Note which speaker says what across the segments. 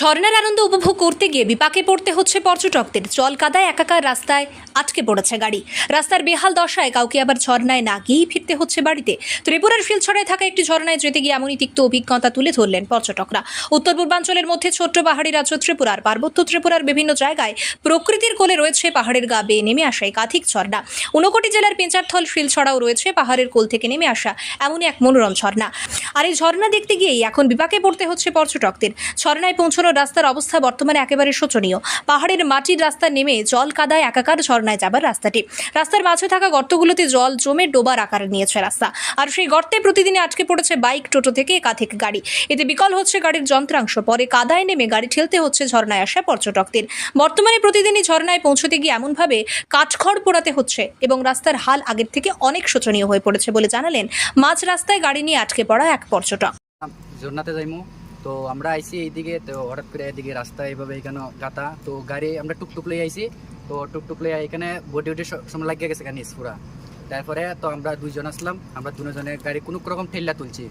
Speaker 1: ঝর্ণার আনন্দ উপভোগ করতে গিয়ে বিপাকে পড়তে হচ্ছে পর্যটকদের জল কাদায় একাকার রাস্তায় আটকে পড়েছে গাড়ি রাস্তার বেহাল দশায় কাউকে আবার ঝর্ণায় না গিয়েই ফিরতে হচ্ছে বাড়িতে ত্রিপুরার ফিলছড়ায় থাকা একটি ঝর্ণায় যেতে গিয়ে এমনই তিক্ত অভিজ্ঞতা তুলে ধরলেন পর্যটকরা উত্তর পূর্বাঞ্চলের মধ্যে ছোট্ট পাহাড়ি রাজ্য ত্রিপুরার পার্বত্য ত্রিপুরার বিভিন্ন জায়গায় প্রকৃতির কোলে রয়েছে পাহাড়ের গা বেয়ে নেমে আসা একাধিক ঝর্ণা উনকোটি জেলার পেঁচারথল ছড়াও রয়েছে পাহাড়ের কোল থেকে নেমে আসা এমনই এক মনোরম ঝর্ণা আর এই ঝর্ণা দেখতে গিয়েই এখন বিপাকে পড়তে হচ্ছে পর্যটকদের ঝর্ণায় পৌঁছানো জন্য রাস্তার অবস্থা বর্তমানে একেবারে শোচনীয় পাহাড়ের মাটির রাস্তা নেমে জল কাদায় একাকার ঝর্ণায় যাবার রাস্তাটি রাস্তার মাঝে থাকা গর্তগুলোতে জল জমে ডোবার আকার নিয়েছে রাস্তা আর সেই গর্তে প্রতিদিনে আটকে পড়েছে বাইক টোটো থেকে একাধিক গাড়ি এতে বিকল হচ্ছে গাড়ির যন্ত্রাংশ পরে কাদায় নেমে গাড়ি ঠেলতে হচ্ছে ঝর্ণায় আসা পর্যটকদের বর্তমানে প্রতিদিনই ঝর্ণায় পৌঁছতে গিয়ে এমনভাবে কাঠখড় পোড়াতে হচ্ছে এবং রাস্তার হাল আগের থেকে অনেক শোচনীয় হয়ে পড়েছে বলে জানালেন মাঝ রাস্তায় গাড়ি নিয়ে আটকে পড়া এক পর্যটক
Speaker 2: তো আমরা আইছি এইদিকে তো হঠাৎ করে এদিকে রাস্তা এইভাবে এখানে গাতা তো গাড়ি আমরা টুকটুক লই আইছি তো টুকটুক লই এখানে বডি উডি সময় লাগিয়ে গেছে এখানে পুরা তারপরে তো আমরা দুইজন আসলাম আমরা দুজনের গাড়ি কোনো রকম ঠেল্লা তুলছি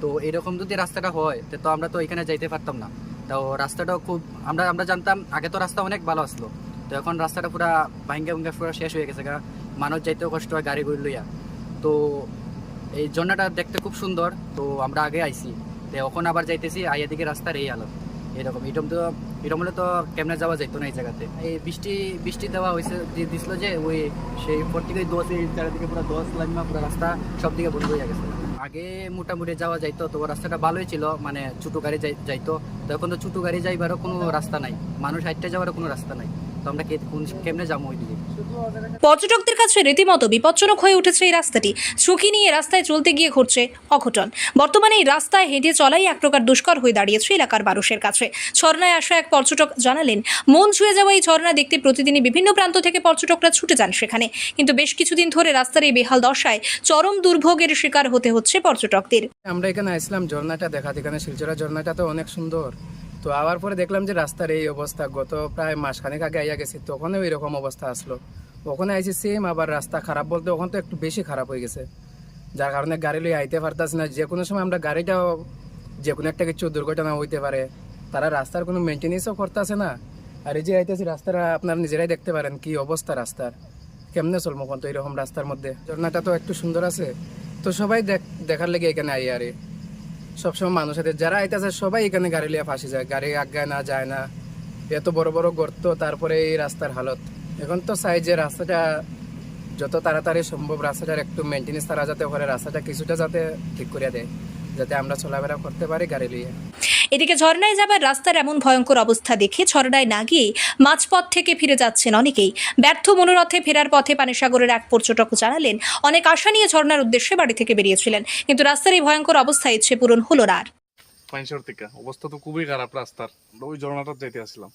Speaker 2: তো এরকম যদি রাস্তাটা হয় তো আমরা তো এখানে যাইতে পারতাম না তো রাস্তাটাও খুব আমরা আমরা জানতাম আগে তো রাস্তা অনেক ভালো আসলো তো এখন রাস্তাটা পুরা ভাঙ্গা ভাঙ্গা পুরো শেষ হয়ে গেছে মানুষ যাইতেও কষ্ট হয় গাড়ি ঘুরে লইয়া তো এই ঝর্ণাটা দেখতে খুব সুন্দর তো আমরা আগে আইছি তো এখন আবার যাইতেছি আইয়া এদিকে রাস্তার এই আলো এরকম এরকম তো এরকম হলে তো কেমনে যাওয়া যাইতো না এই জায়গাতে এই বৃষ্টি বৃষ্টি দেওয়া হয়েছে দিছিল যে ওই সেই উপর থেকে দোষ এই চারিদিকে পুরো দোষ লাগমা পুরো রাস্তা সব দিকে বন্ধ হয়ে গেছে আগে মোটামুটি যাওয়া যাইতো তো রাস্তাটা ভালোই ছিল মানে ছোটো গাড়ি যাইতো তো এখন তো ছোটো গাড়ি যাইবারও কোনো রাস্তা নাই মানুষ হাইটে যাওয়ারও কোনো রাস্তা নাই
Speaker 1: পর্যটকদের কাছে রীতিমতো বিপজ্জনক হয়ে উঠেছে এই রাস্তাটি ঝুঁকি নিয়ে রাস্তায় চলতে গিয়ে ঘটছে অঘটন বর্তমানে এই রাস্তায় হেঁটে চলাই এক প্রকার দুষ্কর হয়ে দাঁড়িয়েছে এলাকার মানুষের কাছে ঝর্ণায় আসা এক পর্যটক জানালেন মন ছুঁয়ে যাওয়া এই ঝর্ণা দেখতে প্রতিদিনই বিভিন্ন প্রান্ত থেকে পর্যটকরা ছুটে যান সেখানে কিন্তু বেশ কিছুদিন ধরে রাস্তার এই বেহাল দশায় চরম দুর্ভোগের শিকার হতে হচ্ছে পর্যটকদের
Speaker 2: আমরা এখানে আসলাম ঝর্ণাটা দেখা এখানে শিলচরা ঝর্ণাটা তো অনেক সুন্দর তো আবার পরে দেখলাম যে রাস্তার এই অবস্থা গত প্রায় মাসখানেক আগে আইয়া গেছি তখনও এরকম অবস্থা আসলো ওখানে আইছি সেম আবার রাস্তা খারাপ বলতে ওখান তো একটু বেশি খারাপ হয়ে গেছে যার কারণে গাড়ি লই আইতে পারতাছি না যে কোনো সময় আমরা গাড়িটাও যে কোনো একটা কিছু দুর্ঘটনা হইতে পারে তারা রাস্তার কোনো মেনটেনেন্সও করতেছে না আর এই যে আইতেছি রাস্তাটা আপনারা নিজেরাই দেখতে পারেন কি অবস্থা রাস্তার কেমনে চলমো কত এরকম রাস্তার মধ্যে ঝর্ণাটা তো একটু সুন্দর আছে তো সবাই দেখ দেখার লেগে এখানে আই আরে সবসময় মানুষ হাতে যারা আইতেছে সবাই এখানে গাড়ি লিয়ে ফাঁসি যায় গাড়ি আজ্ঞায় না যায় না এত বড় বড় গর্ত তারপরে এই রাস্তার হালত এখন তো চাই যে রাস্তাটা যত তাড়াতাড়ি সম্ভব রাস্তাটার একটু মেনটেন্স তারা যাতে করে রাস্তাটা কিছুটা যাতে ঠিক করে দেয় যাতে আমরা চলাফেরা করতে পারি গাড়ি লিয়ে
Speaker 1: এদিকে ঝর্ণায় যাবার রাস্তার এমন ভয়ঙ্কর অবস্থা দেখে ঝর্ণায় না গিয়ে মাঝপথ থেকে ফিরে যাচ্ছেন অনেকেই ব্যর্থ মনোরথে ফেরার পথে পানিসাগরের এক পর্যটক জানালেন অনেক আশা নিয়ে ঝর্ণার উদ্দেশ্যে বাড়ি থেকে বেরিয়েছিলেন কিন্তু রাস্তার এই ভয়ঙ্কর অবস্থা ইচ্ছে পূরণ হলো না আর
Speaker 3: থেকে অবস্থা তো খুবই খারাপ রাস্তার ওই ঝর্ণাটা যেতে আসলাম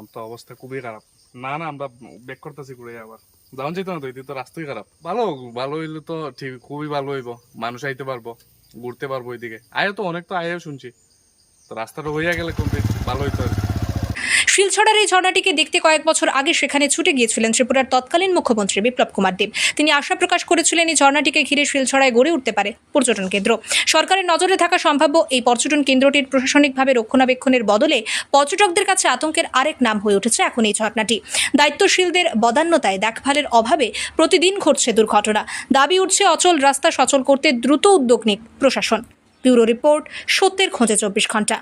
Speaker 3: অন্ত অবস্থা খুবই খারাপ না না আমরা ব্যাক করতেছি ঘুরে আবার যাওয়া যেত না তো এতে তো রাস্তাই খারাপ ভালো ভালো হইলে তো ঠিক খুবই ভালো হইব মানুষ আইতে পারবো ঘুরতে পারবো ওইদিকে আয়ও তো অনেক তো আয়ও শুনছি রাস্তাটা হইয়া গেলে কমপ্লিট ভালো হইতো আর
Speaker 1: শিলছড়ার এই ঝর্ণাটিকে দেখতে কয়েক বছর আগে সেখানে ছুটে গিয়েছিলেন ত্রিপুরার তৎকালীন মুখ্যমন্ত্রী বিপ্লব কুমার দেব তিনি আশা প্রকাশ করেছিলেন এই ঝর্ণাটিকে ঘিরে শিলছড়ায় গড়ে উঠতে পারে পর্যটন কেন্দ্র সরকারের নজরে থাকা সম্ভাব্য এই পর্যটন কেন্দ্রটির প্রশাসনিকভাবে রক্ষণাবেক্ষণের বদলে পর্যটকদের কাছে আতঙ্কের আরেক নাম হয়ে উঠেছে এখন এই ঝর্ণাটি দায়িত্বশীলদের বদান্যতায় দেখভালের অভাবে প্রতিদিন ঘটছে দুর্ঘটনা দাবি উঠছে অচল রাস্তা সচল করতে দ্রুত উদ্যোগ নিক প্রশাসন ব্যুরো রিপোর্ট সত্যের খোঁজে চব্বিশ ঘন্টা